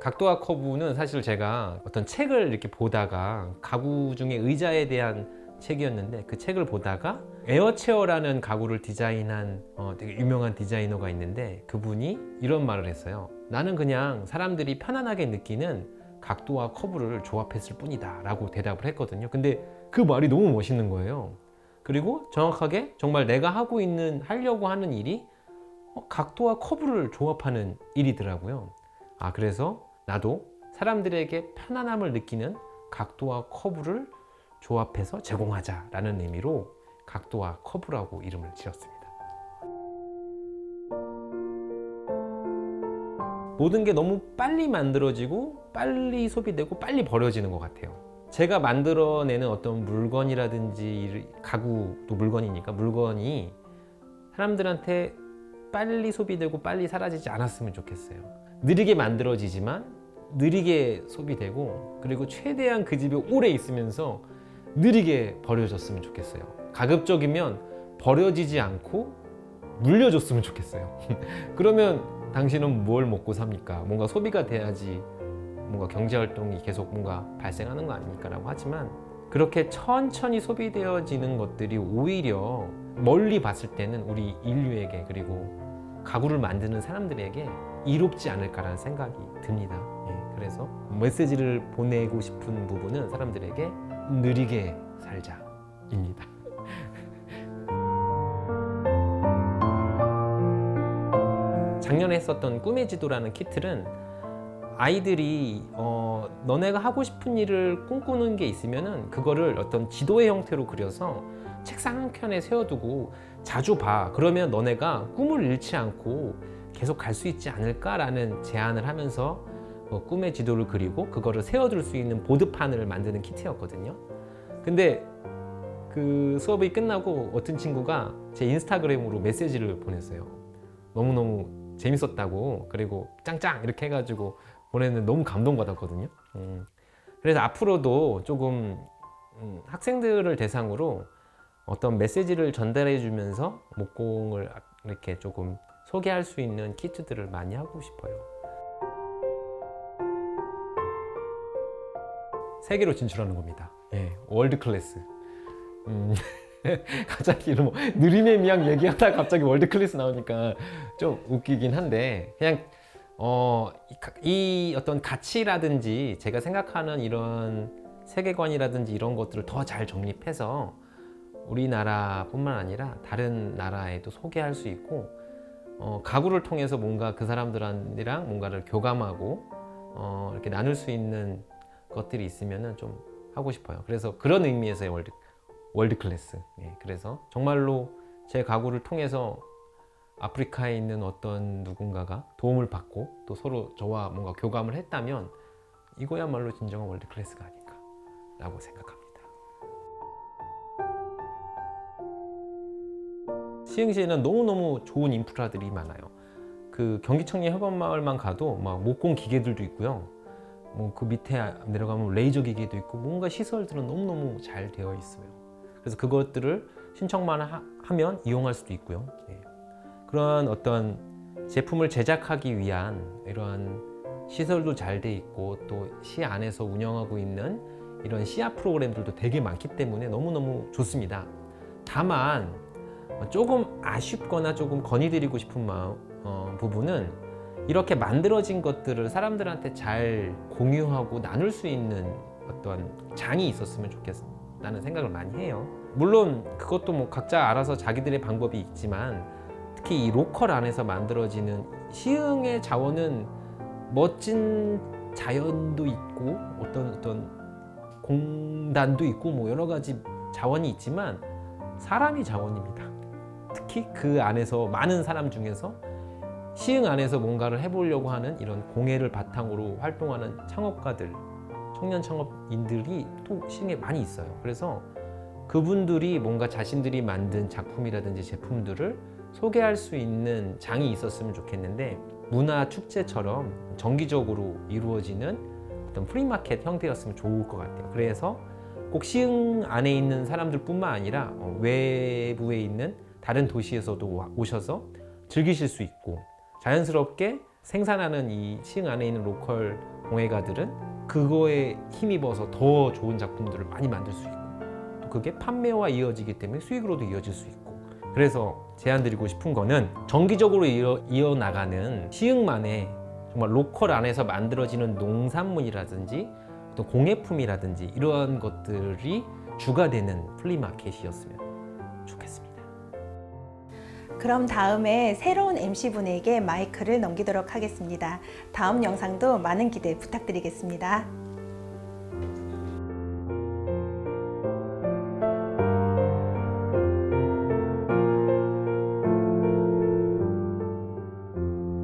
각도와 커브는 사실 제가 어떤 책을 이렇게 보다가 가구 중에 의자에 대한 책이었는데 그 책을 보다가 에어체어라는 가구를 디자인한 어, 되게 유명한 디자이너가 있는데 그분이 이런 말을 했어요. 나는 그냥 사람들이 편안하게 느끼는 각도와 커브를 조합했을 뿐이다 라고 대답을 했거든요. 근데 그 말이 너무 멋있는 거예요. 그리고 정확하게 정말 내가 하고 있는 하려고 하는 일이 어, 각도와 커브를 조합하는 일이더라고요. 아 그래서 나도 사람들에게 편안함을 느끼는 각도와 커브를 조합해서 제공하자라는 의미로 각도와 커브라고 이름을 지었습니다. 모든 게 너무 빨리 만들어지고 빨리 소비되고 빨리 버려지는 것 같아요. 제가 만들어내는 어떤 물건이라든지 가구도 물건이니까 물건이 사람들한테 빨리 소비되고 빨리 사라지지 않았으면 좋겠어요. 느리게 만들어지지만 느리게 소비되고 그리고 최대한 그 집에 오래 있으면서 느리게 버려졌으면 좋겠어요. 가급적이면 버려지지 않고 물려줬으면 좋겠어요. 그러면 당신은 뭘 먹고 삽니까? 뭔가 소비가 돼야지 뭔가 경제 활동이 계속 뭔가 발생하는 거 아닙니까라고 하지만 그렇게 천천히 소비되어지는 것들이 오히려 멀리 봤을 때는 우리 인류에게 그리고 가구를 만드는 사람들에게 이롭지 않을까라는 생각이 듭니다. 예, 그래서 메시지를 보내고 싶은 부분은 사람들에게 느리게 살자입니다. 작년에 했었던 꿈의 지도라는 키틀은 아이들이 어, 너네가 하고 싶은 일을 꿈꾸는 게 있으면은 그거를 어떤 지도의 형태로 그려서 책상 한 켠에 세워두고 자주 봐. 그러면 너네가 꿈을 잃지 않고 계속 갈 수 있지 않을까라는 제안을 하면서 어, 꿈의 지도를 그리고 그거를 세워둘 수 있는 보드판을 만드는 키트였거든요. 근데 그 수업이 끝나고 어떤 친구가 제 인스타그램으로 메시지를 보냈어요. 너무너무 재밌었다고 그리고 짱짱 이렇게 해가지고 보냈는데 너무 감동받았거든요. 음. 그래서 앞으로도 조금 음, 학생들을 대상으로 어떤 메시지를 전달해 주면서 목공을 이렇게 조금 소개할 수 있는 키트들을 많이 하고 싶어요. 세계로 진출하는 겁니다. 예, 월드 클래스. 음, 갑자기 뭐 느림의 미학 얘기하다가 갑자기 월드 클래스 나오니까 좀 웃기긴 한데 그냥 어, 이 어떤 가치라든지 제가 생각하는 이런 세계관이라든지 이런 것들을 더 잘 정립해서 우리나라뿐만 아니라 다른 나라에도 소개할 수 있고 어, 가구를 통해서 뭔가 그 사람들이랑 뭔가를 교감하고 어, 이렇게 나눌 수 있는 것들이 있으면은 좀 하고 싶어요. 그래서 그런 의미에서의 월드 월드 클래스. 예, 그래서 정말로 제 가구를 통해서 아프리카에 있는 어떤 누군가가 도움을 받고 또 서로 저와 뭔가 교감을 했다면 이거야말로 진정한 월드 클래스가 아닐까라고 생각합니다. 시흥시에는 너무너무 좋은 인프라들이 많아요. 그 경기청리 협업마을만 가도 막 목공 기계들도 있고요. 뭐 그 밑에 내려가면 레이저 기계도 있고 뭔가 시설들은 너무너무 잘 되어 있어요. 그래서 그것들을 신청만 하, 면 이용할 수도 있고요. 예. 그런 어떤 제품을 제작하기 위한 이러한 시설도 잘 돼 있고 또 시 안에서 운영하고 있는 이런 시야 프로그램들도 되게 많기 때문에 너무너무 좋습니다. 다만 조금 아쉽거나 조금 건의드리고 싶은 마음, 어, 부분은 이렇게 만들어진 것들을 사람들한테 잘 공유하고 나눌 수 있는 어떤 장이 있었으면 좋겠다는 생각을 많이 해요. 물론 그것도 뭐 각자 알아서 자기들의 방법이 있지만 특히 이 로컬 안에서 만들어지는 시흥의 자원은 멋진 자연도 있고 어떤 어떤 공단도 있고 뭐 여러 가지 자원이 있지만 사람이 자원입니다. 특히 그 안에서 많은 사람 중에서 시흥 안에서 뭔가를 해보려고 하는 이런 공예를 바탕으로 활동하는 창업가들, 청년 창업인들이 또 시흥에 많이 있어요. 그래서 그분들이 뭔가 자신들이 만든 작품이라든지 제품들을 소개할 수 있는 장이 있었으면 좋겠는데 문화 축제처럼 정기적으로 이루어지는 어떤 프리마켓 형태였으면 좋을 것 같아요. 그래서 꼭 시흥 안에 있는 사람들뿐만 아니라 어, 외부에 있는 다른 도시에서도 와- 오셔서 즐기실 수 있고 자연스럽게 생산하는 이 시흥 안에 있는 로컬 공예가들은 그거에 힘입어서 더 좋은 작품들을 많이 만들 수 있고 또 그게 판매와 이어지기 때문에 수익으로도 이어질 수 있고 그래서 제안드리고 싶은 거는 정기적으로 이어, 이어나가는 시흥만의 정말 로컬 안에서 만들어지는 농산물이라든지 또 공예품이라든지 이러한 것들이 주가 되는 플리마켓이었으면 좋겠습니다. 그럼 다음에 새로운 MC분에게 마이크를 넘기도록 하겠습니다. 다음 영상도 많은 기대 부탁드리겠습니다.